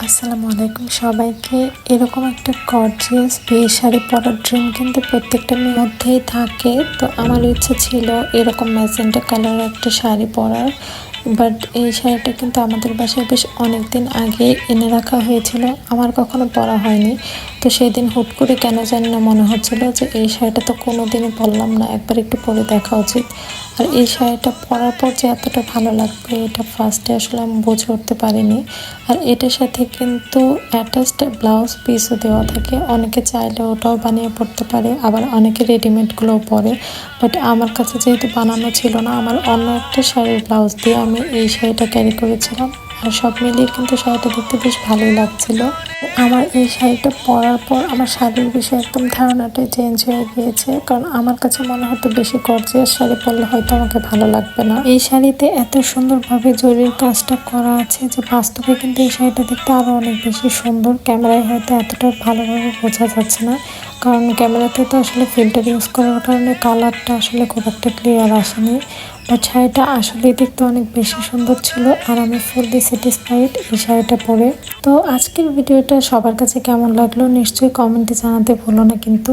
আসসালামু আলাইকুম সবাইকে। এরকম একটা গর্জিয়াস বিয়ে শাড়ি পরার ড্রিম কিন্তু প্রত্যেকটা মেয়ের মধ্যেই থাকে। তো আমার ইচ্ছা ছিল এরকম ম্যাজেন্টা কালার একটা শাড়ি পরার। বাট এই শাড়িটা কিন্তু আমাদের বাসায় বেশ অনেক দিন আগে এনে রাখা হয়েছিল। আমার কখনো পরা হয়নি। তো সেই দিন হুট করে কেন জানি না মনে হচ্ছিল যে এই শাড়িটা তো কোনো দিনই পরলাম না। একবার একটু পরে দেখা উচিত। আর এই শাড়িটা পরার পর যে এতটা ভালো লাগবে, এটা ফার্স্টে আসলে আমি বুঝে উঠতে পারিনি। আর এটার সাথে কিন্তু অ্যাটাচড ব্লাউজ পিসও দেওয়া থাকে। অনেকে চাইলে ওটাও বানিয়ে পড়তে পারে। আবার অনেকে রেডিমেডগুলোও পরে। বাট আমার কাছে যেহেতু বানানো ছিল না, আমার অন্য একটা শাড়ির ব্লাউজ দিয়ে আমি এই শাড়িটা ক্যারি করেছিলাম। আর সব মিলিয়ে কিন্তু শাড়িটা দেখতে বেশ ভালোই লাগছিল। আমার এই শাড়িটা পরার পর আমার শাড়ির বিষয়ে একদম ধারণাটাই চেঞ্জ হয়ে গিয়েছে। কারণ আমার কাছে মনে হতো বেশি গর্জিয়াস শাড়ি পরলে হয়তো আমাকে ভালো লাগবে না। এই শাড়িতে এত সুন্দরভাবে জরির কাজটা করা আছে যে বাস্তবে কিন্তু এই শাড়িটা দেখতে আরও অনেক বেশি সুন্দর। ক্যামেরায় হয়তো এতটা ভালোভাবে বোঝা যাচ্ছে না। কারণ ক্যামেরাতে তো আসলে ফিল্টার ইউজ করার কারণে কালারটা আসলে খুব একটা ক্লিয়ার আসেনি। বাট শাড়িটা আসলে দেখতে অনেক বেশি সুন্দর ছিল আর আমি ফুললি স্যাটিসফাইড এই শাড়িটা পরে। তো আজকের ভিডিওটা সবার কাছে কেমন লাগল নিশ্চয়ই কমেন্টে জানাতে ভুলো না কিন্তু।